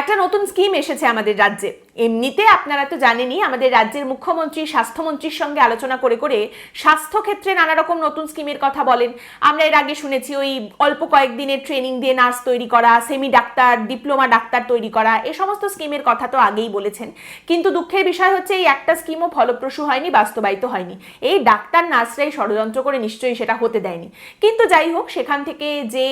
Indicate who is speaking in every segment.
Speaker 1: একটা নতুন স্কিম এসেছে আমাদের রাজ্যে। এমনিতে আপনারা তো জানেনই, আমাদের রাজ্যের মুখ্যমন্ত্রী, স্বাস্থ্যমন্ত্রীর সঙ্গে আলোচনা করে করে স্বাস্থ্য ক্ষেত্রে নানা রকম নতুন স্কিমের কথা বলেন। আমরা এর আগে শুনেছি ওই অল্প কয়েকদিনের ট্রেনিং দিয়ে নার্স তৈরি করা সেমি ডাক্তার ডিপ্লোমা ডাক্তার তৈরি করা, এ সমস্ত স্কিমের কথা তো আগেই বলেছেন। কিন্তু দুঃখের বিষয় হচ্ছে, এই একটা স্কিমও ফলপ্রসূ হয়নি, বাস্তবায়িত হয়নি। এই ডাক্তার, নার্সরাই ষড়যন্ত্র করে নিশ্চয়ই সেটা হতে দেয়নি। কিন্তু যাই হোক, সেখান থেকে যে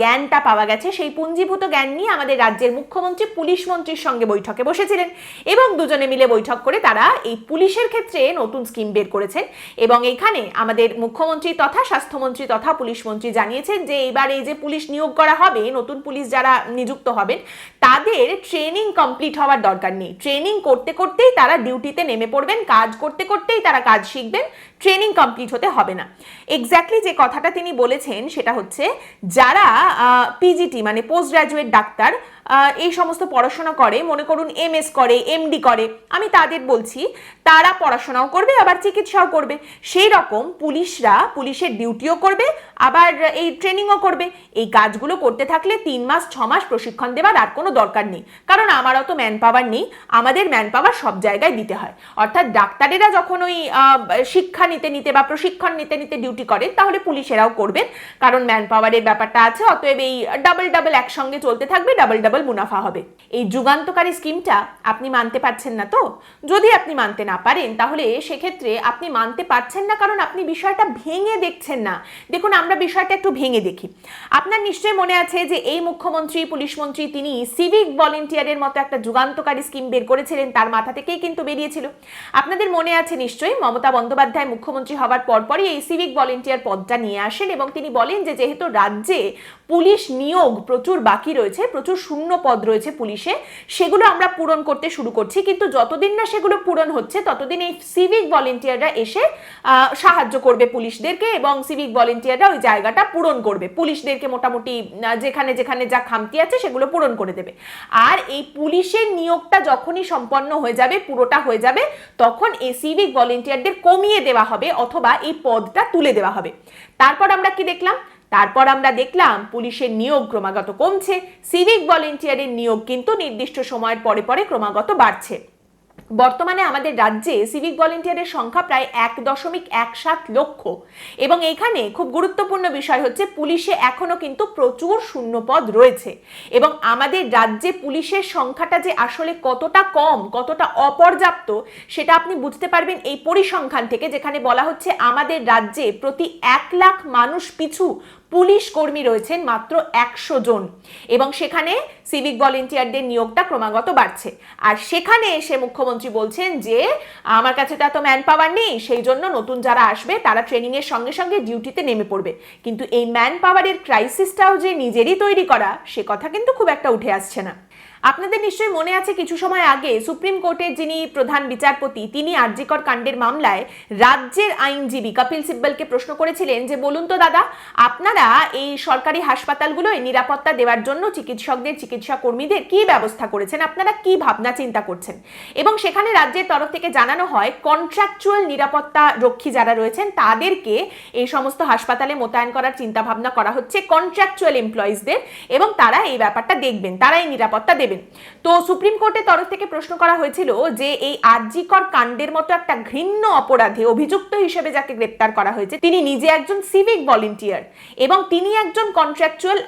Speaker 1: জ্ঞানটা পাওয়া গেছে, সেই পুঞ্জীভূত জ্ঞান নিয়ে আমাদের রাজ্যের মুখ্যমন্ত্রী পুলিশ মন্ত্রীর সঙ্গে বৈঠকে বসেছিলেন এবং দুজনে মিলে বৈঠক করে তারা এই পুলিশের ক্ষেত্রে নতুন স্কিম বের করেছেন এবং এখানে আমাদের মুখ্যমন্ত্রী তথা স্বাস্থ্যমন্ত্রী তথা পুলিশ মন্ত্রী জানিয়েছেন যে এবার এই যে পুলিশ নিয়োগ করা হবে, নতুন পুলিশ যারা নিযুক্ত হবেন, তাদের ট্রেনিং কমপ্লিট হওয়ার দরকার নেই। ট্রেনিং করতে করতেই তারা ডিউটিতে নেমে পড়বেন, কাজ করতে করতেই তারা কাজ শিখবেন ট্রেনিং কমপ্লিট হতে হবে না। এক্স্যাক্টলি যে কথাটা তিনি বলেছেন সেটা হচ্ছে, যারা পিজিটি মানে পোস্ট গ্রাজুয়েট ডাক্তার এই সমস্ত পড়াশোনা করে, মনে করুন এমএস করে এমডি করে, আমি তাদের বলছি, তারা পড়াশোনাও করবে, আবার চিকিৎসাও করবে। সেই রকম পুলিশরা পুলিশের ডিউটিও করবে, আবার এই ট্রেনিংও করবে। এই কাজগুলো করতে থাকলে তিন মাস, ছ মাস প্রশিক্ষণ দেওয়ার আর কোনো দরকার নেই। কারণ আমার তো ম্যান পাওয়ার নেই, আমাদের ম্যান পাওয়ার সব জায়গায় দিতে হয়। অর্থাৎ ডাক্তারেরা যখন ওই শিক্ষা নিতে নিতে বা প্রশিক্ষণ নিতে নিতে ডিউটি করেন তাহলে পুলিশেরাও করবেন। কারণ ম্যান পাওয়ারের ব্যাপারটা আছে, অতএব এই ডাবল ডাবল একসঙ্গে চলতে থাকবে ডাবল ডাবল মুনাফা হবে। এই যুগান্তকারী স্কিমটা আপনি মানতে পারছেন না তো? যদি আপনি মানতে না পারেন, তাহলে সেক্ষেত্রে আপনি মানতে পারছেন না, কারণ আপনি বিষয়টা ভেঙে দেখছেন না। দেখুন, আমরা বিষয়টা একটু ভেঙে দেখি। আপনার নিশ্চয়ই মনে আছে যে এই মুখ্যমন্ত্রী, পুলিশ মন্ত্রী, তিনি সিভিক ভলেন্টিয়ারের মতো একটা যুগান্তকারী স্কিম বের করেছিলেন, তার মাথা থেকেই কিন্তু বেরিয়েছিল। আপনাদের মনে আছে নিশ্চয়ই, মমতা বন্দ্যোপাধ্যায় মুখ্যমন্ত্রী হওয়ার পরপরই এই সিভিক ভলেন্টিয়ার পদটা নিয়ে আসেন এবং তিনি বলেন যে যেহেতু রাজ্যে পুলিশ নিয়োগ প্রচুর বাকি রয়েছে, প্রচুর শূন্য পদ রয়েছে পুলিশে, সেগুলো আমরা পূরণ করতে শুরু করছি। কিন্তু যতদিন না সেগুলো পূরণ হচ্ছে, ততদিন এই সিভিক ভলেন্টিয়াররা এসে সাহায্য করবে পুলিশদেরকে এবং সিভিক ভলেন্টিয়াররা ওই জায়গাটা পূরণ করবে। পুলিশদেরকে মোটামুটি যেখানে যেখানে যা খামতি আছে সেগুলো পূরণ করে দেবে। আর এই পুলিশের নিয়োগটা যখনই সম্পন্ন হয়ে যাবে, পুরোটা হয়ে যাবে, তখন এই সিভিক ভলেন্টিয়ারদের কমিয়ে দেওয়া হবে অথবা এই পদটা তুলে দেওয়া হবে। তারপর আমরা কি দেখলাম? তারপর আমরা দেখলাম পুলিশের নিয়োগ ক্রমাগত কমছে সিভিক ভলেন্টিয়ারের নিয়োগ কিন্তু নির্দিষ্ট সময়ের পরে পরে ক্রমাগত বাড়ছে। বর্তমানে আমাদের রাজ্যে সিভিক ভলেন্টিয়ারের সংখ্যা প্রায় এক দশমিক এক সাত লক্ষ। এবং এখানে খুব গুরুত্বপূর্ণ বিষয় হচ্ছে, পুলিশে এখনও কিন্তু প্রচুর শূন্যপদ রয়েছে। এবং আমাদের রাজ্যে পুলিশের সংখ্যাটা যে আসলে কতটা কম, কতটা অপর্যাপ্ত, সেটা আপনি বুঝতে পারবেন এই পরিসংখ্যান থেকে, যেখানে বলা হচ্ছে আমাদের রাজ্যে প্রতি এক লাখ মানুষ পিছু পুলিশ কর্মী রয়েছেন মাত্র একশো জন এবং সেখানে সিভিক ভলেন্টিয়ারদের নিয়োগটা ক্রমাগত বাড়ছে। আর সেখানে এসে মুখ্যমন্ত্রী বলছেন যে, আমার কাছে তো এত ম্যান পাওয়ার নেই, সেই জন্য নতুন যারা আসবে, তারা ট্রেনিংয়ের সঙ্গে সঙ্গে ডিউটিতে নেমে পড়বে। কিন্তু এই ম্যান পাওয়ারের ক্রাইসিসটাও যে নিজেরই তৈরি করা, সে কথা কিন্তু খুব একটা উঠে আসছে না। আপনাদের নিশ্চয়ই মনে আছে কিছু সময় আগে সুপ্রিম কোর্টের যিনি প্রধান বিচারপতি, তিনি আরজিকর কাণ্ডের মামলায় রাজ্যের আইনজীবী কপিল সিব্বলকে প্রশ্ন করেছিলেন যে, বলুন তো দাদা, আপনারা এই সরকারি হাসপাতালগুলোয় নিরাপত্তা দেওয়ার জন্য চিকিৎসকদের চিকিৎসা কর্মীদের কি ব্যবস্থা করেছেন? আপনারা কি ভাবনা, চিন্তা করছেন? এবং সেখানে রাজ্যের তরফ থেকে জানানো হয়, কন্ট্রাকচুয়াল নিরাপত্তা রক্ষী যারা রয়েছেন, তাদেরকে এই সমস্ত হাসপাতালে মোতায়েন করার চিন্তা ভাবনা করা হচ্ছে, কন্ট্রাকচুয়াল এমপ্লয়িজদের, এবং তারা এই ব্যাপারটা দেখবেন, তারা এই নিরাপত্তা দেবেন। তো সুপ্রিম কোর্টের তরফ থেকে প্রশ্ন করা হয়েছিল যে এই আরজিকর কাণ্ডের মতো একটা ঘৃণ্য অপরাধে অভিযুক্ত হিসেবে যাকে গ্রেপ্তার করা হয়েছে, তিনি নিজে একজন সিভিক ভলেন্টিয়ার এবং তিনি একজন কন্ট্রাকচুয়াল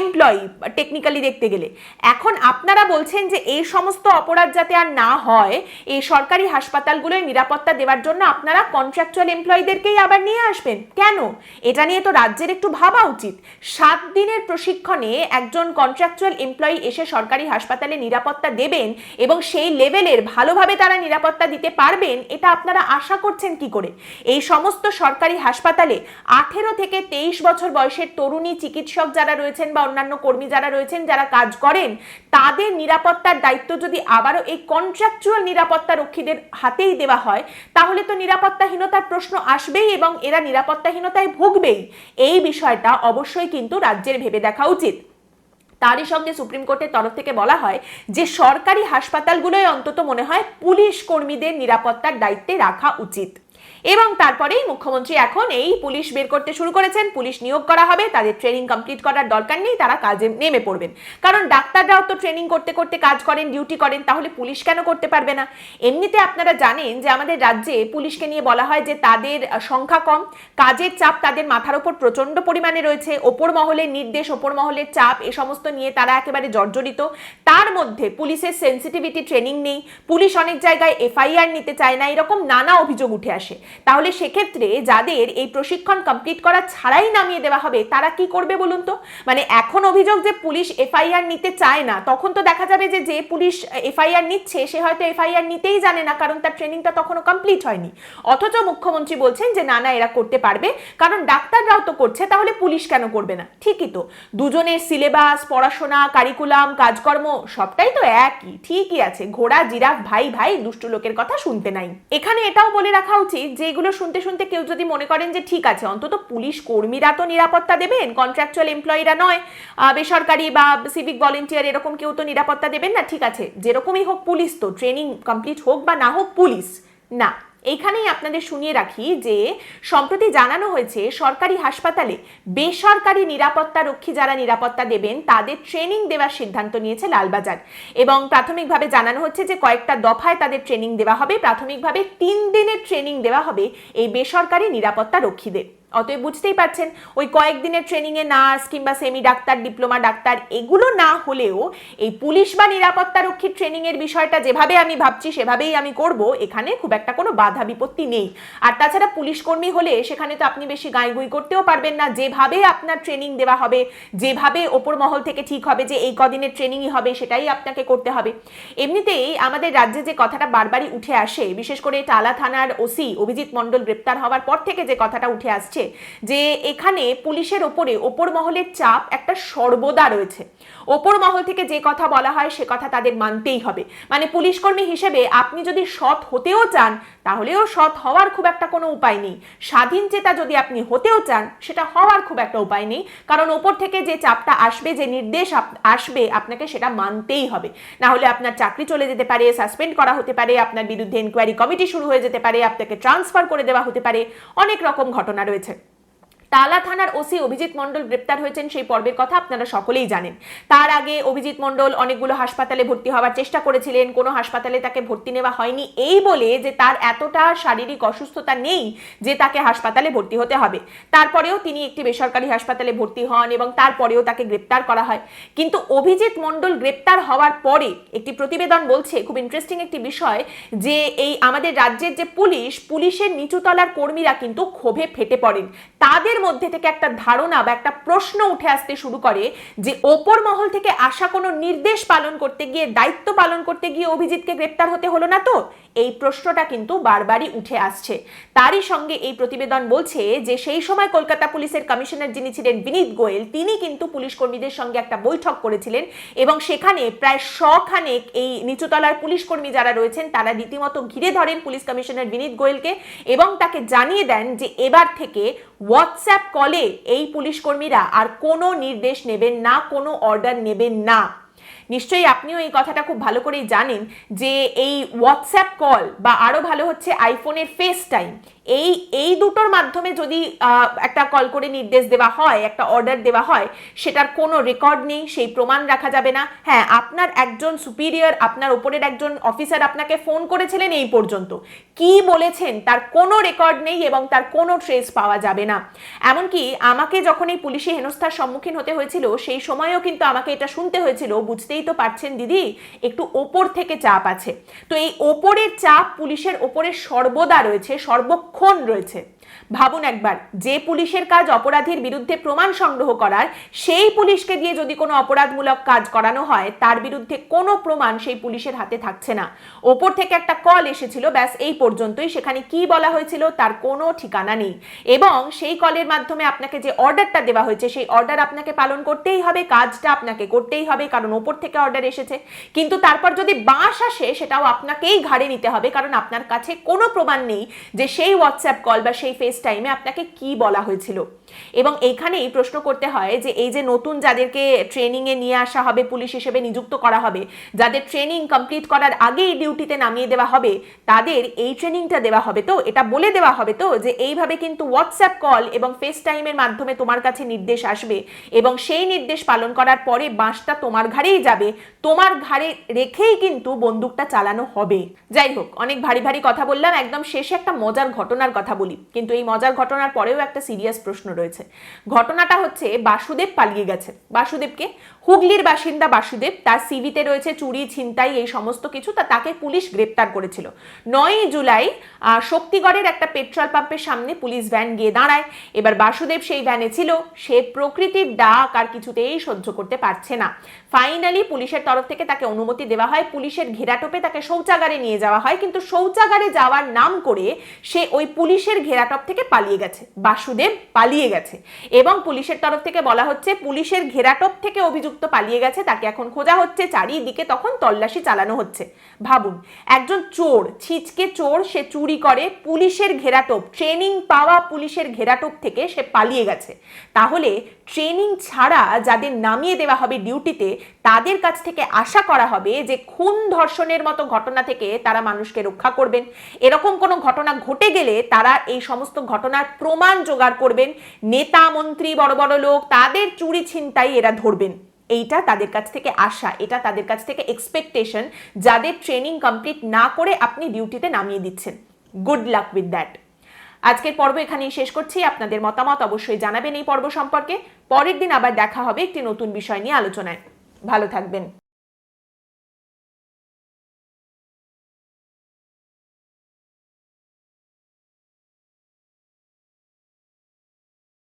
Speaker 1: এমপ্লয়ি টেকনিক্যালি দেখতে গেলে। এখন আপনারা বলছেন যে এই সমস্ত অপরাধ যাতে আর না হয়, এই সরকারি হাসপাতালগুলোয় নিরাপত্তা দেওয়ার জন্য আপনারা কন্ট্রাকচুয়াল এমপ্লয়ীদেরকেই আবার নিয়ে আসবেন। কেন? এটা নিয়ে তো রাজ্যের একটু ভাবা উচিত। সাত দিনের প্রশিক্ষণে একজন কন্ট্রাকচুয়াল এমপ্লয়ি এসে সরকারি হাসপাতালে নিরাপত্তা দেবেন এবং সেই লেভেলের ভালোভাবে তারা নিরাপত্তা দিতে পারবেন, এটা আপনারা আশা করছেন কি করে? এই সমস্ত সরকারি হাসপাতালে আঠেরো থেকে তেইশ বছর বয়সের তরুণী চিকিৎসক যারা রয়েছেন বা অন্যান্য কর্মী যারা রয়েছেন, যারা কাজ করেন, তাদের নিরাপত্তার দায়িত্ব যদি আবারও এই কন্ট্রাকচুয়াল নিরাপত্তা রক্ষীদের হাতেই দেওয়া হয়, তাহলে তো নিরাপত্তাহীনতার প্রশ্ন আসবেই এবং এরা নিরাপত্তাহীনতায় ভুগবেই। এই বিষয়টা অবশ্যই কিন্তু রাজ্যের ভেবে দেখা উচিত। তারই সঙ্গে সুপ্রিম কোর্টের তরফ থেকে বলা হয় যে সরকারি হাসপাতালগুলোয় অন্তত মনে হয় পুলিশ কর্মীদের নিরাপত্তার দায়িত্বে রাখা উচিত। এবং তারপরেই মুখ্যমন্ত্রী এখন এই পুলিশ বের করতে শুরু করেছেন। পুলিশ নিয়োগ করা হবে, তাদের ট্রেনিং কমপ্লিট করার দরকার নেই, তারা কাজে নেমে পড়বেন। কারণ ডাক্তাররাও তো ট্রেনিং করতে করতে কাজ করেন ডিউটি করেন, তাহলে পুলিশ কেন করতে পারবে না? এমনিতে আপনারা জানেন যে আমাদের রাজ্যে পুলিশকে নিয়ে বলা হয় যে তাদের সংখ্যা কম, কাজের চাপ তাদের মাথার ওপর প্রচণ্ড পরিমাণে রয়েছে, ওপর মহলের নির্দেশ, ওপর মহলের চাপ, এ সমস্ত নিয়ে তারা একেবারে জর্জরিত। তার মধ্যে পুলিশের সেন্সিটিভিটি ট্রেনিং নেই, পুলিশ অনেক জায়গায় এফআইআর নিতে চায় না, এরকম নানা অভিযোগ উঠে আসে। তাহলে সেক্ষেত্রে যাদের এই প্রশিক্ষণ কমপ্লিট করা ছাড়াই নামিয়ে দেওয়া হবে, তারা কি করবে বলুন তো? মানে এখন অভিযোগ যে পুলিশ এফআইআর নিতে চায় না, তখন তো দেখা যাবে যে যে পুলিশ এফআইআর নিচ্ছে, সে হয়তো এফআইআর নিতেই জানে না, কারণ তার ট্রেনিংটা তখনও কমপ্লিট হয়নি। অথচ মুখ্যমন্ত্রী বলছেন যে, না না, এরা করতে পারবে। কারণ ডাক্তাররাও তো করছে, তাহলে পুলিশ কেন করবে না? ঠিকই তো। দুজনের সিলেবাস পড়াশোনা কারিকুলাম কাজকর্ম, সবটাই তো একই, ঠিকই আছে। ঘোড়া, জিরাফ, ভাই ভাই, দুষ্টু লোকের কথা শুনতে নাই। এখানে এটাও বলে রাখা উচিত যে এগুলো শুনতে শুনতে কেউ যদি মনে করেন যে ঠিক আছে, অন্তত পুলিশ কর্মীরা তো নিরাপত্তা দেবেন কন্ট্রাকচুয়াল এমপ্লয়িরা নয় বেসরকারি বা সিভিক ভলেন্টিয়ার এরকম কেউ তো নিরাপত্তা দেবেন না, ঠিক আছে। যেরকমই হোক পুলিশ তো ট্রেনিং কমপ্লিট হোক বা না হোক পুলিশ, না। এইখানেই আপনাদের শুনিয়ে রাখি যে, সম্প্রতি জানানো হয়েছে, সরকারি হাসপাতালে বেসরকারি নিরাপত্তা রক্ষী যারা নিরাপত্তা দেবেন, তাদের ট্রেনিং দেওয়ার সিদ্ধান্ত নিয়েছে লালবাজার। এবং প্রাথমিকভাবে জানানো হচ্ছে যে, কয়েকটা দফায় তাদের ট্রেনিং দেওয়া হবে। প্রাথমিকভাবে তিন দিনের ট্রেনিং দেওয়া হবে এই বেসরকারি নিরাপত্তা রক্ষীদের। অতএব বুঝতেই পারছেন, ওই কয়েকদিনের ট্রেনিংয়ে নার্স কিংবা সেমি ডাক্তার ডিপ্লোমা ডাক্তার এগুলো না হলেও এই পুলিশ বা নিরাপত্তা রক্ষীর ট্রেনিংয়ের বিষয়টা যেভাবে আমি ভাবছি, সেভাবেই আমি করব, এখানে খুব একটা কোনো বাধা বিপত্তি নেই। আর তাছাড়া পুলিশ কর্মী হলে সেখানে তো আপনি বেশি গাইগুই করতেও পারবেন না। যেভাবে আপনার ট্রেনিং দেওয়া হবে, যেভাবে ওপর মহল থেকে ঠিক হবে যে এই কদিনের ট্রেনিংই হবে, সেটাই আপনাকে করতে হবে। এমনিতেই আমাদের রাজ্যে যে কথাটা বারবারই উঠে আসে, বিশেষ করে টালা থানার ওসি অভিজিৎ মণ্ডল গ্রেপ্তার হওয়ার পর থেকে যে কথাটা উঠে আসছে যে এখানে পুলিশের ওপরে ওপর মহলের চাপ একটা সর্বদা রয়েছে। ওপর মহল থেকে যে কথা বলা হয় সে কথা তাদের মানতেই হবে। মানে পুলিশ কর্মী হিসেবে আপনি যদি সৎ হতেও চান, তাহলেও সৎ হওয়ার খুব একটা কোনো উপায় নেই। স্বাধীন চেতা যদি আপনি হতেও চান, সেটা হওয়ার খুব একটা উপায় নেই। কারণ ওপর থেকে যে চাপটা আসবে, যে নির্দেশ আসবে, আপনাকে সেটা মানতেই হবে। না হলে আপনার চাকরি চলে যেতে পারে, সাসপেন্ড করা হতে পারে, আপনার বিরুদ্ধে ইনকোয়ারি কমিটি শুরু হয়ে যেতে পারে, আপনাকে ট্রান্সফার করে দেওয়া হতে পারে। অনেক রকম ঘটনা রয়েছে। তালা থানার ওসি অভিজিৎ মণ্ডল গ্রেপ্তার হয়েছেন সেই পর্বের কথা আপনারা সকলেই জানেন। তার আগে অভিজিৎ মণ্ডল অনেকগুলো হাসপাতালে ভর্তি হওয়ার চেষ্টা করেছিলেন, কোনো হাসপাতালে তাকে ভর্তি নেওয়া হয়নি। এই বলে যে তার এতটা শারীরিক অসুস্থতা নেই যে তাকে হাসপাতালে ভর্তি হতে হবে। তারপরেও তিনি একটি বেসরকারি হাসপাতালে ভর্তি হন এবং তারপরেও তাকে গ্রেপ্তার করা হয়। কিন্তু অভিজিৎ মণ্ডল গ্রেপ্তার হওয়ার পরে একটি প্রতিবেদন বলছে, খুব ইন্টারেস্টিং একটি বিষয়, যে এই আমাদের রাজ্যের যে পুলিশ, পুলিশের নিচুতলার কর্মীরা কিন্তু ক্ষোভে ফেটে পড়েন। তাদের মধ্যে থেকে একটা ধারণা বা একটা প্রশ্ন উঠে আসতে শুরু করে যে ওপর মহল থেকে আসা কোনো নির্দেশ পালন করতে গিয়ে, দায়িত্ব পালন করতে গিয়ে অভিজিৎকে গ্রেপ্তার হতে হলো না তো? এই প্রশ্নটা কিন্তু বারবারই উঠে আসছে। তারই সঙ্গে এই প্রতিবেদন বলছে যে সেই সময় কলকাতা পুলিশের কমিশনার যিনি ছিলেন বিনীত গোয়েল, তিনি কিন্তু পুলিশ কর্মীদের সঙ্গে একটা বৈঠক করেছিলেন এবং সেখানে প্রায় শখানেক এই নিচুতলার পুলিশ কর্মী যারা রয়েছেন, তারা রীতিমতো ঘিরে ধরেন পুলিশ কমিশনার বিনীত গোয়েলকে এবং তাকে জানিয়ে দেন যে এবার থেকে হোয়াটসঅ্যাপ কলে এই পুলিশ কর্মীরা আর কোনো নির্দেশ নেবেন না কোনো অর্ডার নেবেন না। নিশ্চয়ই আপনিও এই কথাটা খুব ভালো করেই জানেন যে এই হোয়াটসঅ্যাপ কল বা আরও ভালো হচ্ছে আইফোনের ফেস টাইম এই এই দুটোর মাধ্যমে যদি একটা কল করে নির্দেশ দেওয়া হয়, একটা অর্ডার দেওয়া হয়, সেটার কোনো রেকর্ড নেই, সেই প্রমাণ রাখা যাবে না। হ্যাঁ আপনার একজন সুপিরিয়র আপনার ওপরের একজন অফিসার আপনাকে ফোন করেছিলেন এই পর্যন্ত। কি বলেছেন, তার কোনো রেকর্ড নেই এবং তার কোনো ট্রেস পাওয়া যাবে না। এমনকি আমাকে যখন এই পুলিশি হেনস্থার সম্মুখীন হতে হয়েছিল, সেই সময়ও কিন্তু আমাকে এটা শুনতে হয়েছিল, বুঝতেই তো পারছেন দিদি, একটু ওপর থেকে চাপ আছে। তো এই ওপরের চাপ পুলিশের ওপরে সর্বদা রয়েছে, সর্বক্ষণ রয়েছে। ভাবুন একবার, যে পুলিশের কাজ অপরাধীর বিরুদ্ধে প্রমাণ সংগ্রহ করার, সেই পুলিশকে দিয়ে যদি কোনো অপরাধমূলক কাজ করানো হয়, তার বিরুদ্ধে কোনো প্রমাণ সেই পুলিশের হাতে থাকছে না। ওপর থেকে একটা কল এসেছিল, ব্যাস এই পর্যন্তই, সেখানে কি বলা হয়েছিল তার কোনো ঠিকানা নেই। এবং সেই কলের মাধ্যমে আপনাকে যে অর্ডারটা দেওয়া হয়েছে, সেই অর্ডার আপনাকে পালন করতেই হবে, কাজটা আপনাকে করতেই হবে, কারণ ওপর থেকে অর্ডার এসেছে। কিন্তু তারপর যদি বাঁশ আসে, সেটাও আপনাকেই ঘাড়ে নিতে হবে, কারণ আপনার কাছে কোনো প্রমাণ নেই যে সেই হোয়াটসঅ্যাপ কল বা সেই ফেস টাইমে আপনাকে কি বলা হয়েছিল। এবং এইখানেই প্রশ্ন করতে হয় যে, এই যে নতুন যাদেরকে ট্রেনিংয়ে নিয়ে আসা হবে, পুলিশ হিসেবে নিযুক্ত করা হবে, যাদের ট্রেনিং কমপ্লিট করার আগেই ডিউটিতে নামিয়ে দেওয়া হবে, তাদের এই ট্রেনিংটা দেওয়া হবে তো? এটা বলে দেওয়া হবে তো? যে এইভাবে কিন্তু হোয়াটসঅ্যাপ কল এবং ফেস টাইমের মাধ্যমে তোমার কাছে নির্দেশ আসবে এবং সেই নির্দেশ পালন করার পরে বাঁশটা তোমার ঘাড়েই যাবে। তোমার ঘাড়ে রেখেই কিন্তু বন্দুকটা চালানো হবে। যাই হোক, অনেক ভারী ভারী কথা বললাম, একদম শেষে একটা মজার ঘটনার কথা বলি। কিন্তু এই মজার ঘটনার পরেও একটা সিরিয়াস প্রশ্ন রয়েছে। ঘটনাটা হচ্ছে, বাসুদেব পালিয়ে গেছে। বাসুদেবকে হুগলির বাসিন্দা বাসুদেব, তার সিভিতে রয়েছে চুরি, ছিনতাই, এই সমস্ত কিছু, তা তাকে পুলিশ গ্রেপ্তার করেছিল। নয়ই জুলাই শক্তিগড়ের একটা পেট্রোল পাম্পের সামনে পুলিশ ভ্যান গিয়ে দাঁড়ায়। এবার বাসুদেব সেই ভ্যানে ছিল, সে প্রকৃতির ডাক আর কিছুতেই সহ্য করতে পারছে না। ফাইনালি পুলিশের তরফ থেকে তাকে অনুমতি দেওয়া হয়। পুলিশের ঘেরাটোপে তাকে শৌচাগারে নিয়ে যাওয়া হয়। কিন্তু শৌচাগারে যাওয়ার নাম করে সে ওই পুলিশের ঘেরাটপ থেকে পালিয়ে গেছে। বাসুদেব পালিয়ে গেছে। এবং পুলিশের তরফ থেকে বলা হচ্ছে, পুলিশের ঘেরাটপ থেকে অভিযুক্ত পালিয়ে গেছে। তাকে এখন খোঁজা হচ্ছে। চারিদিকে তখন তল্লাশি চালানো হচ্ছে। ভাবুন, একজন চোর, ছিচকে চোর সে চুরি করে, পুলিশের ঘেরাটোপ ট্রেনিং পাওয়া পুলিশের ঘেরাটোপ থেকে সে পালিয়ে গেছে। তাহলে ট্রেনিং ছাড়া যাদের নামিয়ে দেওয়া হবে ডিউটিতে, তাদের কাছ থেকে আশা করা হবে যে খুন ধর্ষণের মতো ঘটনা থেকে তারা মানুষকে রক্ষা করবেন। এরকম কোনো ঘটনা ঘটে গেলে তারা এই সমস্ত ঘটনার প্রমাণ জোগাড় করবেন। নেতা, মন্ত্রী, বড় বড় লোক, তাদের চুরি ছিনতাই এরা ধরবেন। এইটা তাদের কাছ থেকে আশা, এটা তাদের কাছ থেকে এক্সপেকটেশন যাদের ট্রেনিং কমপ্লিট না করে আপনি ডিউটিতে নামিয়ে দিচ্ছেন। গুড লাক উইথ দ্যাট আজকের পর্ব এখানেই শেষ করছি। আপনাদের মতামত অবশ্যই জানাবেন এই পর্ব সম্পর্কে। পরের দিন আবার দেখা হবে একটি নতুন বিষয় নিয়ে আলোচনায়। ভালো থাকবেন।